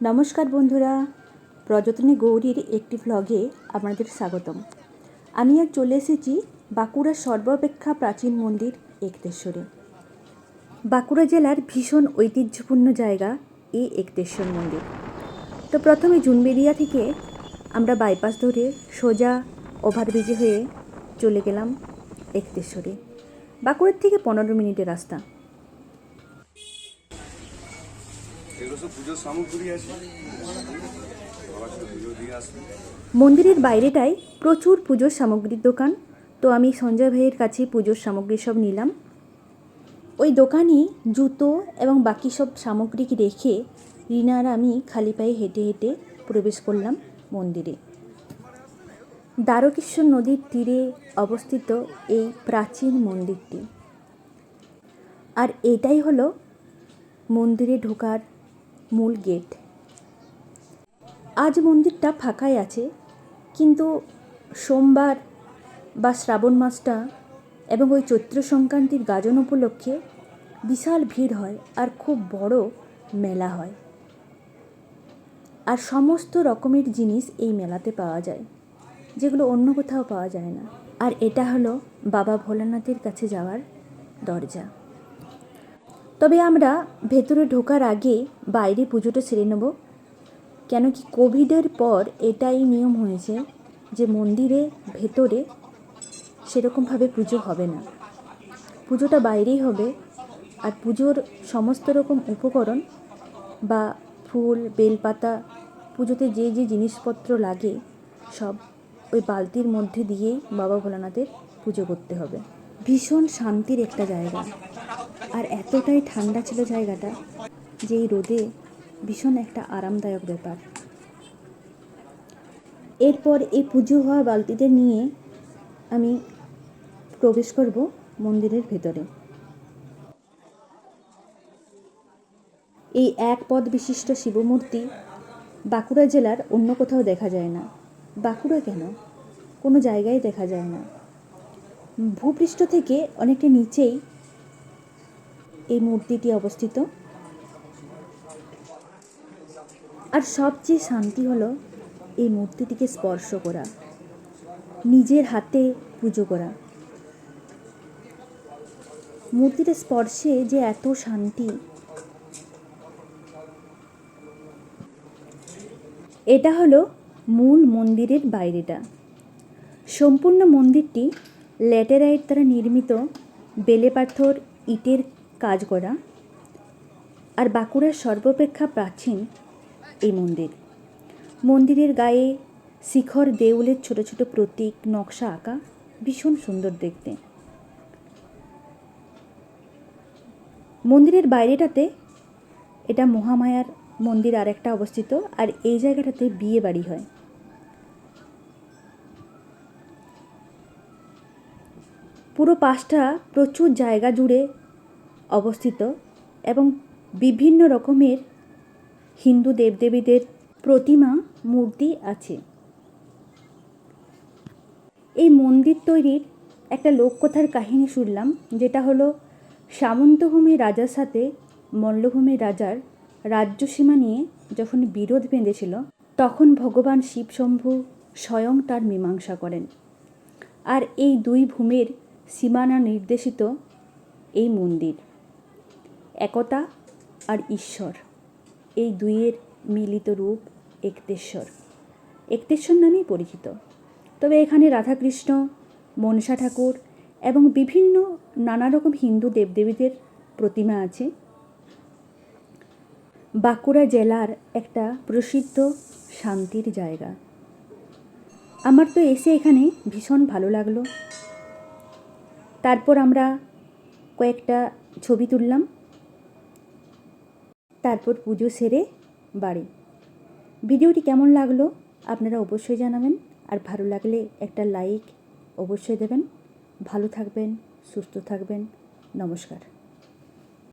নমস্কার বন্ধুরা, প্রযত্নে গৌরীর একটি ভ্লগে আপনাদের স্বাগতম। আমি আর চলে এসেছি বাঁকুড়ার সর্বাপেক্ষা প্রাচীন মন্দির একতেশ্বরে। বাঁকুড়া জেলার ভীষণ ঐতিহ্যপূর্ণ জায়গা এই একতেশ্বর মন্দির। তো প্রথমে জুনবেরিয়া থেকে আমরা বাইপাস ধরে সোজা ওভারব্রিজে হয়ে চলে গেলাম একতেশ্বরে। বাঁকুড়ার থেকে পনেরো মিনিটের রাস্তা। মন্দিরের বাইরেটায় প্রচুর পুজোর সামগ্রীর দোকান। তো আমি সঞ্জয় ভাইয়ের কাছে পুজোর সামগ্রী সব নিলাম। ওই দোকানই জুতো এবং বাকি সব সামগ্রী রেখে রিনা আর আমি খালি পায়ে হেঁটে হেঁটে প্রবেশ করলাম মন্দিরে। দ্বারকেশ্বর নদীর তীরে অবস্থিত এই প্রাচীন মন্দিরটি। আর এটাই হলো মন্দিরে ঢোকার মূল গেট। আজ মন্দিরটা ফাঁকাই আছে, কিন্তু সোমবার বা শ্রাবণ মাসটা এবং ওই চৈত্র সংক্রান্তির গাজন উপলক্ষে বিশাল ভিড় হয় আর খুব বড় মেলা হয়। আর সমস্ত রকমের জিনিস এই মেলাতে পাওয়া যায়, যেগুলো অন্য কোথাও পাওয়া যায় না। আর এটা হলো বাবা ভোলানাথের কাছে যাওয়ার দরজা। তবে আমরা ভেতরে ঢোকার আগে বাইরে পুজোটা সেরে নেব। কেন কি কোভিডের পর এটাই নিয়ম হয়েছে যে মন্দিরে ভেতরে সেরকমভাবে পুজো হবে না। পুজোটা বাইরেই হবে আর পুজোর সমস্ত রকম উপকরণ বা ফুল, বেলপাতা, পুজোতে যে যে জিনিসপত্র লাগে সব ওই বালতির মধ্যে দিয়েই বাবা ভোলানাথের পুজো করতে হবে। ভীষণ শান্তির একটা জায়গা। আর এতটাই ঠান্ডা ছিল জায়গাটা যে এই রোদে ভীষণ একটা আরামদায়ক ব্যাপার। এরপর এই পুজো হওয়া বালতিতে নিয়ে আমি প্রবেশ করব মন্দিরের ভেতরে। এই এক পদ বিশিষ্ট শিবমূর্তি বাঁকুড়া জেলার অন্য কোথাও দেখা যায় না। বাঁকুড়া কেন? কোনো জায়গায় দেখা যায় না। ভূপৃষ্ঠ থেকে অনেকটা নিচেই এই মূর্তিটি অবস্থিত। আর সবচেয়ে শান্তি হলো এই মূর্তিটিকে স্পর্শ করা, নিজের হাতে পুজো করা। মূর্তিটা স্পর্শে যে এত শান্তি, এটা হলো মূল মন্দিরের বাইরেটা। সম্পূর্ণ মন্দিরটি ল্যাটেরাইট দ্বারা নির্মিত বেলে পাথর, ইটের কাজ করা। আর বাঁকুড়ার সর্বাপেক্ষা প্রাচীন এই মন্দির। মন্দিরের গায়ে শিখর, দেউলের ছোট ছোট প্রতীক, নকশা আঁকা ভীষণ সুন্দর দেখতে। মন্দিরের বাইরেটাতে এটা মহামায়ার মন্দির আর একটা অবস্থিত, আর এই জায়গাটাতে বিয়ে বাড়ি হয়। পুরো পাশটা প্রচুর জায়গা জুড়ে অবস্থিত এবং বিভিন্ন রকমের হিন্দু দেবদেবীদের প্রতিমা, মূর্তি আছে। এই মন্দির তৈরির একটা লোককথার কাহিনী শুনলাম, যেটা হলো সামন্তভূমি রাজার সাথে মল্লভূমি রাজার রাজ্যসীমা নিয়ে যখন বিরোধ বেঁধেছিল, তখন ভগবান শিবশম্ভু স্বয়ং তার মীমাংসা করেন। আর এই দুই ভূমির সীমানা নির্দেশিত এই মন্দির। একতা আর ঈশ্বর। এই দুইয়ের মিলিত রূপ একতেশ্বর। একতেশ্বর নামেই পরিচিত। তবে এখানে রাধাকৃষ্ণ, মনসা ঠাকুর এবং বিভিন্ন নানা রকম হিন্দু দেবদেবীদের প্রতিমা আছে। বাঁকুড়া জেলার একটা প্রসিদ্ধ শান্তির জায়গা। আমার তো এসে এখানে ভীষণ ভালো লাগল। তারপর আমরা কয়েকটা ছবি তুললাম। তারপর পুজো সেরে বাড়ি। ভিডিওটি কেমন লাগল আপনারা অবশ্যই জানাবেন, আর ভালো লাগলে একটা লাইক অবশ্যই দেবেন। ভালো থাকবেন, সুস্থ থাকবেন। নমস্কার।